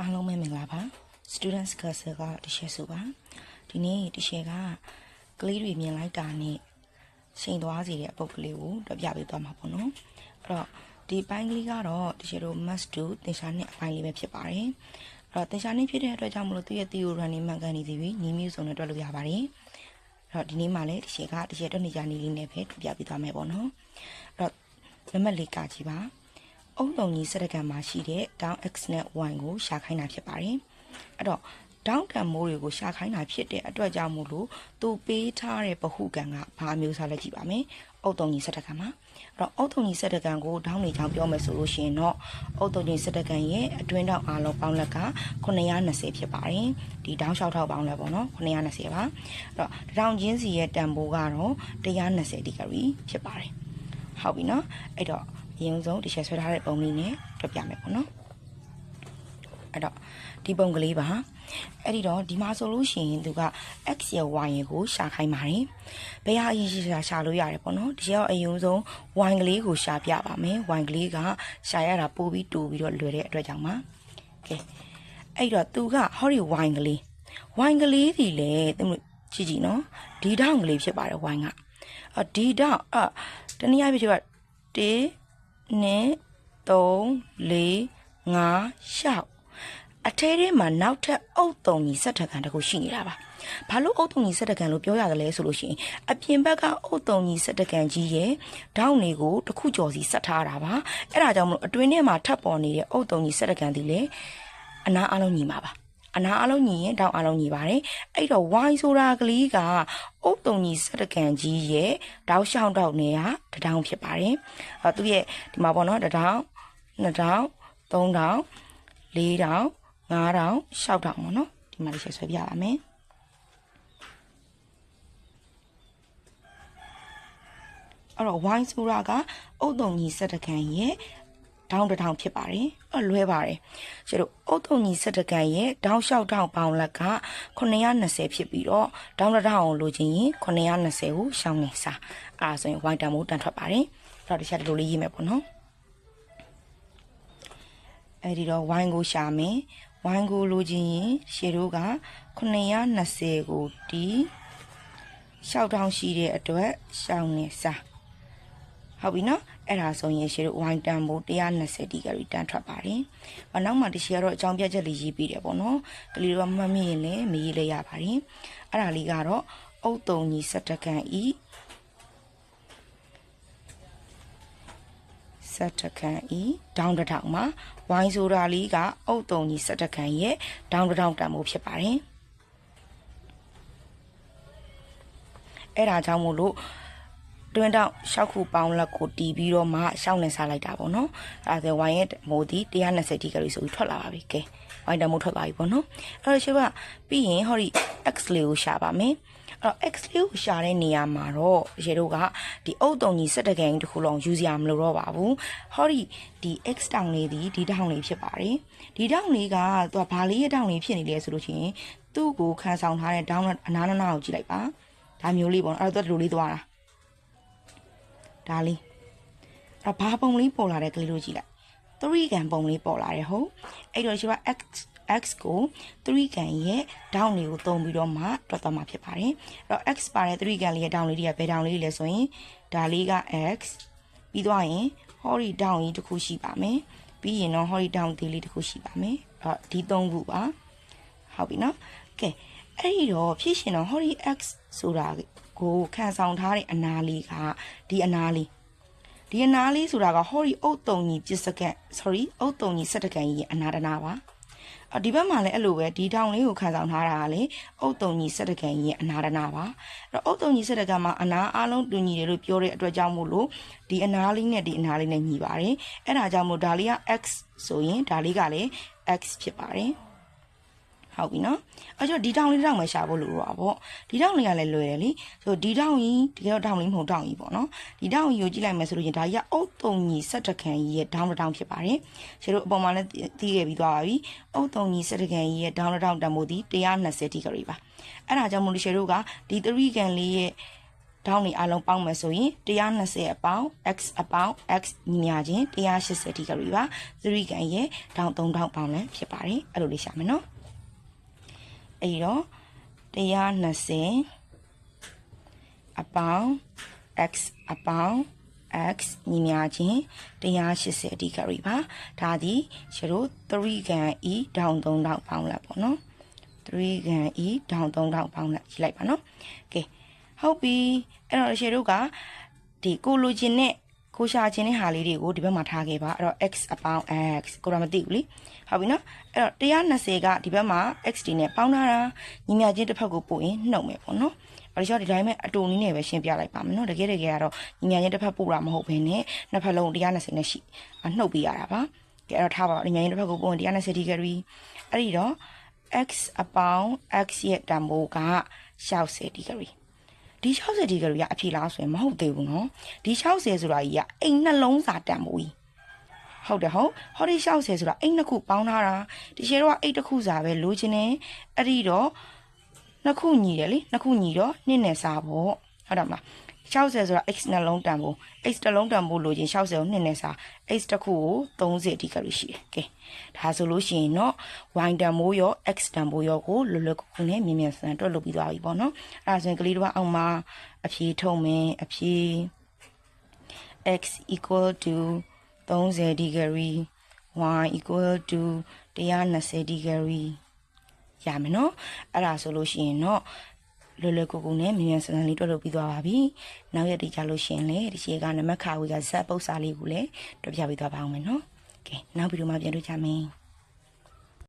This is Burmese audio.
အားလုံးပဲမင်္ဂလာပါ students class ကတရှယ်စုပါဒီနေ့တရှယ်ကကလေးတွေမြင်လိုက်တာနဲ့ချိန်သွားစီတဲ့အပုတ်ကလေးကိုတော့ပြပေးသွားမှာပေါ့နော်အဲ့တော့ဒီပိုင်းကလေးကတော့တရှယ်တို့ must do သင်္ချာနှစ်အပိုင်းလေးပဲဖြစ်ပါတယ်အဲ့တော့သင်္ချာနှစ်ဖြစ်တဲ့အတွက်ကြောင့်မလို့သူ့ရဲ့ theory နဲ့မှန်ကန်နေစီပြီးညီမျိုးစုံနဲ့တွက်လို့ရပါတယ်အဲ့တော့ဒီနေ့မှလည်းတရှယ်ကတရှယ်တွက်နေကြနေလေးနဲ့ပဲပြပေးသွားမယ်ပေါ့နော်အဲ့တော့နံပါတ်၄ကကြည့်ပါ အုံလုံးကြီးစရကံမှာရှိတဲ့ down x နဲ့ y ကိုရှာခိုင်းတာဖြစ်ပါတယ်။အဲ့တော့ down တန်မိုးတွေကိုရှာခိုင်းတာဖြစ်တဲ့အတွက်ကြောင့်မို့လို့သူပေးထားတဲ့ပဟုကံကဘာမျိုးစားလဲကြည့်ပါမယ်။အုံတုံကြီးစရကံမှာအဲ့တော့အုံတုံကြီးစရကံကို down နေချောင်းပြောမယ်ဆိုလို့ရှိရင်တော့အုံတုံကြီးစရကံရဲ့အတွင်းတောင်အားလုံးပေါင်းလက်က920ဖြစ်ပါတယ်။ဒီ down 6ထောက်ပေါင်းလက်ပေါ့နော်920ပါ။အဲ့တော့တောင်ချင်းစီရဲ့တန်ဖိုးကတော့120ဒီဂရီဖြစ်ပါတယ်။ဟုတ်ပြီနော်။အဲ့တော့ အရင်ဆုံးတစ်ချက်ဆွဲထားတဲ့ပုံလေးနဲ့တွက်ပြမယ်ပေါ့နော်အဲ့တော့ဒီပုံကလေးပါအဲ့ဒီတော့ဒီမှာဆိုလို့ရှိရင်သူက x ရဲ့ y ရဲ့ကိုရှာခိုင်းပါတယ်ဘယ်ဟာအရင်ရှာရှာလို့ရတယ်ပေါ့နော်ဒီရောက်အရင်ဆုံး y ကလေးကိုရှာပြပါမယ် y ကလေးကရှာရတာပို့ပြီးတူပြီးတော့လွယ်တဲ့အတွက်ကြောင့်ပါကဲအဲ့တော့သူကဟောဒီ y ကလေး y ကလေးဒီလေသူကြည့်ကြည့်နော်ဒီတောင်ကလေးဖြစ်ပါတယ် y ကအော်ဒီတောင်အာတနည်းအားဖြင့်က1 2 3 4 5 6အထဲထဲမှာနောက်ထပ်အုတ်တုံကြီးစက်ထကန်တခုရှိနေတာပါဘာလို့အုတ်တုံကြီးစက်တကန်လို့ပြောရတယ်လဲဆိုလို့ရှိရင်အပြင်ဘက်ကအုတ်တုံကြီးစက်တကန်ကြီးရဲ့ဒေါင်းတွေကိုတစ်ခုကျော်စီဆက်ထားတာပါအဲ့ဒါကြောင့်မလို့အတွင်းထဲမှာထပ်ပေါ်နေတဲ့အုတ်တုံကြီးစက်တကန်ဒီလေအနာအလုံးညီမှာပါ အနာအလုံးညီရင်တောင်းအလုံးညီပါတယ်အဲ့တော့ Y ဆိုတာကလေးကအုတ်တုံကြီးစက်တကန်ကြီးရဲ့တောက်ရှောင်းတောက်နေရတထောင်ဖြစ်ပါတယ်အဲသူရဲ့ဒီမှာပေါ့နော်တထောင်နှစ်ထောင်သုံးထောင်လေးထောင်ငါးထောင်ရှောက်ထောင်ပေါ့နော်ဒီမှာလေးဆက်ဆွဲပြပါမယ်အဲ့တော့ wine ဆိုတာကအုတ်တုံကြီးစက်တကန်ရဲ့ ဒေါင်းတစ်ထောင်ဖြစ်ပါတယ်အဲ့လွဲပါတယ်ကျတို့အုတ်တုံကြီးစက်တကန်ရဲ့ဒေါင်းလျှောက်ထောင်ပေါင်လက်က920ဖြစ်ပြီးတော့ဒေါင်းတစ်ထောင်ကိုလိုချင်ရင်920ကိုရှောင်းနေစားအဲ့ဒါဆိုရင် wine တန်မိုးတန်ထွက်ပါတယ်အဲ့တော့တခြားဒီလိုလေးရေးမယ်ပေါ့နော်အဲ့ဒီတော့ wine ကိုရှာမယ် wine ကိုလိုချင်ရင်ရှေတို့က920ကိုတီးရှောက်ထောင်ရှိတဲ့အတွက်ရှောင်းနေစား ဟုတ်ပြီနော်အဲ့ဒါဆိုရင်ရှေတို့ဝိုင်းတန်ဖို့120ဒီဂရီတန်ထွက်ပါတယ်။အနောက်မှာတရှိကတော့အကြောင်းပြချက်လေးရေးပြီးတယ်ပေါ့နော်။ကလေးတို့ကမှတ်မိရင်လည်းမရေးလဲရပါတယ်။အဲ့ဒါလေးကတော့အုတ်တုံကြီးစက်တကန်ဤစက်တကန်ဤဒေါင်းတစ်ထောင်မှာဝိုင်းဆိုတာလေးကအုတ်တုံကြီးစက်တကန်ရဲ့ဒေါင်းတစ်ထောင်တန်ဖို့ဖြစ်ပါတယ်။အဲ့ဒါကြောင့်မို့လို့ တွင်းတောက်6ခုပေါင်းလက်ကိုတီးပြီးတော့မှရှောင်းနေစားလိုက်တာပေါ့နော်အဲဒါဆိုဝိုင်းရဲ့မိုးဒီ120ဒီဂရီဆိုပြီးထွက်လာပါပြီကဲဝိုင်းတမိုးထွက်သွားပြီပေါ့နော်အဲ့တော့ရှေ့ကပြီးရင်ဟောဒီ x လေးကိုရှာပါမယ်အဲ့တော့ x လေးကိုရှာတဲ့နေရာမှာတော့ရေတို့ကဒီအုတ်တုံကြီးစက်တကန်တစ်ခုလုံးယူစရာမလိုတော့ပါဘူးဟောဒီဒီ x တောင်လေးဒီဒီတောင်လေးဖြစ်ပါတယ်ဒီတောင်လေးကသူကဘာလေးရဲ့တောင်လေးဖြစ်နေလဲဆိုလို့ရှိရင်သူ့ကိုခံဆောင်ထားတဲ့တောင်အနားနားကိုကြည့်လိုက်ပါဒါမျိုးလေးပေါ့နော်အဲ့တော့သူကဒီလိုလေးသွားတာ ဒါလေးအဲ့ဘာပုံလေးပေါ်လာတဲ့ကလေးတို့ကြည့်လိုက်3ကန်ပုံလေးပေါ်လာတယ်ဟုတ်အဲ့တော့ရှိပါ x x ကို3ကန်ရဲ့ down လေးကိုသုံးပြီးတော့မှတွက်သွားမှာဖြစ်ပါတယ်အဲ့တော့ x ပါတဲ့3ကန်လေးရဲ့ down လေးတွေကဘယ် down လေးလဲဆိုရင်ဒါလေးက x ပြီးသွားရင်ဟောဒီ down ကြီးတစ်ခုရှိပါမယ်ပြီးရင်တော့ဟောဒီ down သေးလေးတစ်ခုရှိပါမယ်အဲ့ဒီ3ခုပါဟုတ်ပြီနော်ကဲအဲ့ဒီတော့ဖြစ်ရှင်တော့ဟောဒီ x ဆိုတာ ကိုခံဆောင်ထားတဲ့အနာလေးကဒီအနာလေးဒီအနာလေးဆိုတာကဟောဒီအုတ်တုံကြီးပြစ်စကက် sorry အုတ်တုံကြီးစက်တကန်ကြီးရဲ့အနာတနာပါအဒီဘက်မှာလည်းအဲ့လိုပဲဒီတောင်လေးကိုခံဆောင်ထားတာကလေအုတ်တုံကြီးစက်တကန်ကြီးရဲ့အနာတနာပါအဲ့တော့အုတ်တုံကြီးစက်တကန်မှာအနာအလုံးတူညီတယ်လို့ပြောတဲ့အတွက်ကြောင့်မို့လို့ဒီအနာလေးနဲ့ဒီအနာလေးနဲ့ညီပါတယ်အဲ့ဒါကြောင့်မို့ဒါလေးက x ဆိုရင်ဒါလေးကလည်း x ဖြစ်ပါတယ် ဟုတ်ပြီနော်အဲ့တော့ဒီတောင်လေးတောင်ပဲရှာဖို့လိုတော့ဗောဒီတောင်လေးကလည်းလွယ်တယ်လေဆိုဒီတောင်ကြီးတကယ်တော့တောင်လေးမဟုတ်တောင်ကြီးပေါ့နော်ဒီတောင်ကြီးကိုကြည့်လိုက်မယ်ဆိုလို့ရင်ဒါကြီးကအုတ်တုံကြီးဆက်တကန်ကြီးရဲ့တောင်တောင်ဖြစ်ပါတယ်ရှင်းတို့အပေါ်မှာလည်းသိခဲ့ပြီးသွားပါပြီအုတ်တုံကြီးဆက်တကန်ကြီးရဲ့တောင်တောင်တန်မို့ဒီ120ဒီဂရီပါအဲ့ဒါကြောင့်မို့လို့ရှင်းတို့ကဒီ3ကန်လေးရဲ့ဒေါင်းတွေအလုံးပေါင်းမယ်ဆိုရင်120အပေါင်း x အပေါင်း x ညီမျှခြင်း180ဒီဂရီပါ3ကန်ရဲ့ဒေါင်း3ဒေါင်းပေါင်းလည်းဖြစ်ပါတယ်အဲ့လိုလေးရှာမယ်နော် အဲ့ဒီတော့120အပေါင်း x အပေါင်း x ညီမျှခြင်း180ဒီဂရီပါဒါသည်ကျတို့3ကန် e ဒေါင်း3ဒေါင်းပေါင်းလိုက်ပေါ့နော်3ကန် e ဒေါင်း3ဒေါင်းပေါင်းလိုက်ကြည့်လိုက်ပါနော်ကဲဟုတ်ပြီအဲ့တော့ရှေတို့ကဒီကိုလိုချင်တဲ့ ကိုရှာခြင်းတဲ့ဟာလေးတွေကိုဒီဘက်မှာထားခဲ့ပါအဲ့တော့ x အပေါင်း x ကိုတော့မသိဘူးလीဟုတ်ပြီနော်အဲ့တော့120ကဒီဘက်မှာ x ဒီနဲ့ပေါင်းထားတာညီမျှခြင်းတစ်ဖက်ကိုပို့ရင်နှုတ်မယ်ပေါ့နော်ဘာလို့ဒီတိုင်းပဲအတူနည်းနဲ့ပဲရှင်းပြလိုက်ပါမယ်နော်တကယ်တကယ်ကတော့ညီညာချင်းတစ်ဖက်ပို့တာမဟုတ်ဘဲနဲ့နှစ်ဖက်လုံး120နဲ့ရှိနှုတ်ပေးရတာပါကဲအဲ့တော့ထားပါညီညာချင်းတစ်ဖက်ကိုပို့ရင်120ဒီဂရီအဲ့ဒီတော့ x အပေါင်း x ရဲ့တန်ဖိုးက60ဒီဂရီ ဒီ60ဒီဂရီကအဖြေလားဆိုရင်မဟုတ်သေးဘူးနော်ဒီ60ဆိုတာကြီးကအိမ်နှလုံးစာတန်ဖိုးကြီးဟုတ်တယ်ဟုတ်ဟောဒီ60ဆိုတာအိမ်နှစ်ခုပေါင်းထားတာဒီရှယ်တော့အိတ်တစ်ခုစာပဲလိုချင်တယ်အဲ့ဒီတော့နှစ်ခုညီတယ်လေနှစ်ခုညီတော့နှစ်နဲ့စားပေါ့ဟုတ်တယ်မလား 60ဆိုတာ x နှလုံးတန်ဖို့ x တစ်လုံးတန်ဖို့လိုချင်60ကိုနှစ်နဲ့စား x တစ်ခုကို30ဒီဂရီရှိတယ်ကဲဒါဆိုလို့ရှိရင်တော့ y တန်ဖိုးရော x တန်ဖိုးရောကိုလွယ်လွယ်ကူကူနဲ့မြင်မြန်ဆန်တွက်လုပ်ပြီးသွားပြီပေါ့နော်အဲ့ဒါဆိုရင်ကလေးတို့ကအောက်မှာအဖြေထုတ်မယ်အဖြေ x equal to 30ဒီဂရီ y equal to 120ဒီဂရီရမယ်နော်အဲ့ဒါဆိုလို့ရှိရင်တော့ လွယ်လွယ်ကူကူနဲ့မြန်မြန်ဆန်ဆန်လေးတွက်လုပ်ပြီးသွားပါပြီနောက်ရက်တည်ကြလို့ရှိရင်လေဒီရှေကနမခါဝေကဇက်ပု္ပ္ပစာလေးကိုလည်းတွက်ပြပေးသွားပါအောင်မယ်နော်ကဲနောက်ဗီဒီယိုမှာပြန်တွေ့ကြမယ်